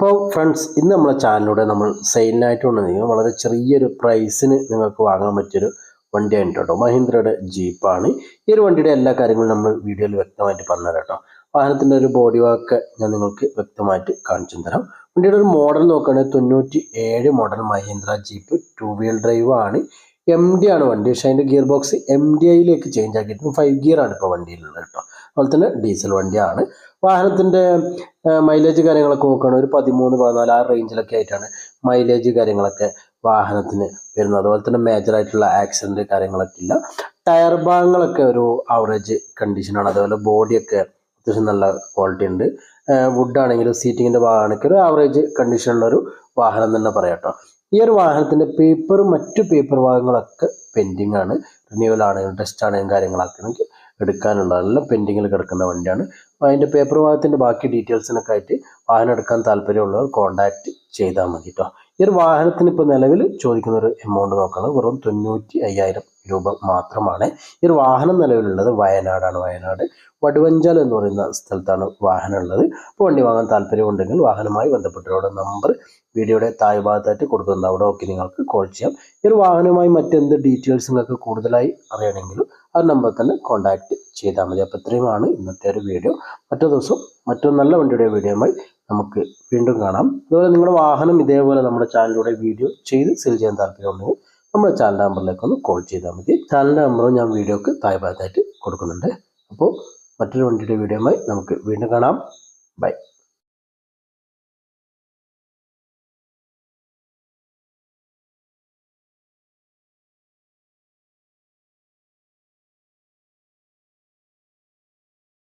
അപ്പോൾ ഫ്രണ്ട്സ് ഇന്ന് നമ്മളെ ചാനലിലൂടെ നമ്മൾ സെയിലിനായിട്ട് കൊണ്ടുവന്നിരിക്കുന്നത് വളരെ ചെറിയൊരു പ്രൈസിന് നിങ്ങൾക്ക് വാങ്ങാൻ പറ്റിയൊരു വണ്ടിയാണ് കേട്ടോ മഹീന്ദ്രയുടെ ജീപ്പാണ് ഈ ഒരു വണ്ടിയുടെ എല്ലാ കാര്യങ്ങളും നമ്മൾ വീഡിയോയിൽ വ്യക്തമായിട്ട് പറഞ്ഞുതരാം കേട്ടോ വാഹനത്തിന്റെ ഒരു ബോഡി വാക്ക് ഞാൻ നിങ്ങൾക്ക് വ്യക്തമായിട്ട് കാണിച്ചു തരാം. വണ്ടിയുടെ ഒരു മോഡൽ നോക്കുകയാണെങ്കിൽ തൊണ്ണൂറ്റി ഏഴ് model Mahindra jeep two wheel drive ആണ്. എം ഡി ആണ് വണ്ടി. പക്ഷേ അതിന്റെ ഗിയർ ബോക്സ് എം ഡി ഐയിലേക്ക് ചേഞ്ച് ആക്കിയിട്ടുണ്ട് ഫൈവ് ഗിയർ ആണ് ഇപ്പോൾ വണ്ടിയിലുള്ളത് കേട്ടോ. അതുപോലെ തന്നെ ഡീസൽ വണ്ടിയാണ് വാഹനത്തിന്റെ മൈലേജ് കാര്യങ്ങളൊക്കെ നോക്കുകയാണെങ്കിൽ ഒരു പതിമൂന്ന് പതിനാല് ആ റേഞ്ചിലൊക്കെ ആയിട്ടാണ് മൈലേജ് കാര്യങ്ങളൊക്കെ വാഹനത്തിന് വരുന്നത്. അതുപോലെ തന്നെ മേജറായിട്ടുള്ള ആക്സിഡന്റ് കാര്യങ്ങളൊക്കെ ഇല്ല. ടയർ ഭാഗങ്ങളൊക്കെ ഒരു ആവറേജ് കണ്ടീഷനാണ് അതുപോലെ ബോഡിയൊക്കെ അത്യാവശ്യം നല്ല ക്വാളിറ്റി ഉണ്ട്. വുഡ് ആണെങ്കിലും സീറ്റിങ്ങിന്റെ ഭാഗമാണെങ്കിൽ ഒരു ആവറേജ് കണ്ടീഷനുള്ള ഒരു വാഹനം തന്നെ പറയാം കേട്ടോ. ഈ ഒരു വാഹനത്തിന്റെ പേപ്പറും മറ്റു പേപ്പർ ഭാഗങ്ങളൊക്കെ പെൻഡിങ് ആണ്. റിന്യൂവൽ ആണെങ്കിലും ടെസ്റ്റ് ആണെങ്കിലും കാര്യങ്ങളൊക്കെ നമുക്ക് എടുക്കാനുള്ള എല്ലാം പെൻഡിങ്ങിൽ കിടക്കുന്ന വണ്ടിയാണ്. അപ്പോൾ അതിന്റെ പേപ്പർ ഭാഗത്തിന്റെ ബാക്കി ഡീറ്റെയിൽസിനൊക്കെ ആയിട്ട് വാഹനം എടുക്കാൻ താല്പര്യമുള്ളവർ കോൺടാക്റ്റ് ചെയ്താൽ മതി കേട്ടോ ഈ ഒരു വാഹനത്തിന് ഇപ്പോൾ നിലവിൽ ചോദിക്കുന്ന ഒരു എമൗണ്ട് നോക്കുകയാണെങ്കിൽ വെറും തൊണ്ണൂറ്റി അയ്യായിരം രൂപ മാത്രമാണ്. ഈ ഒരു വാഹനം നിലവിലുള്ളത് വയനാടാണ്. വയനാട് വടുവഞ്ചാൽ എന്ന് പറയുന്ന സ്ഥലത്താണ് വാഹനം ഉള്ളത് അപ്പോൾ വണ്ടി വാങ്ങാൻ താല്പര്യമുണ്ടെങ്കിൽ വാഹനവുമായി ബന്ധപ്പെട്ടവരുടെ നമ്പർ വീഡിയോയുടെ താഴെ ഭാഗത്തായിട്ട് കൊടുക്കുന്നുണ്ട് അവിടെ ഒക്കെ നിങ്ങൾക്ക് കോൾ ചെയ്യാം. ഈ ഒരു വാഹനവുമായി മറ്റെന്ത് ഡീറ്റെയിൽസ് നിങ്ങൾക്ക് കൂടുതലായി അറിയണമെങ്കിലും ആ നമ്പർ തന്നെ കോൺടാക്റ്റ് ചെയ്താൽ മതി. അപ്പോൾ ഇത്രയുമാണ് ഇന്നത്തെ ഒരു വീഡിയോ മറ്റൊരു ദിവസം മറ്റൊരു നല്ല വണ്ടിയുടെ വീഡിയോയുമായി നമുക്ക് വീണ്ടും കാണാം. അതുപോലെ നിങ്ങളുടെ വാഹനം ഇതേപോലെ നമ്മുടെ ചാനലിലൂടെ വീഡിയോ ചെയ്ത് സെയിൽ ചെയ്യാൻ താല്പര്യമുണ്ടെങ്കിൽ നമ്മുടെ ചാനൽ നമ്പറിലേക്ക് ഒന്ന് കോൾ ചെയ്താൽ മതി. ചാനൽ നമ്പറും ഞാൻ വീഡിയോക്ക് താഴെ ഭാഗത്തായിട്ട് കൊടുക്കുന്നുണ്ട്. അപ്പോൾ മറ്റൊരു വണ്ടിയുടെ വീഡിയോയുമായി നമുക്ക് വീണ്ടും കാണാം. ബൈ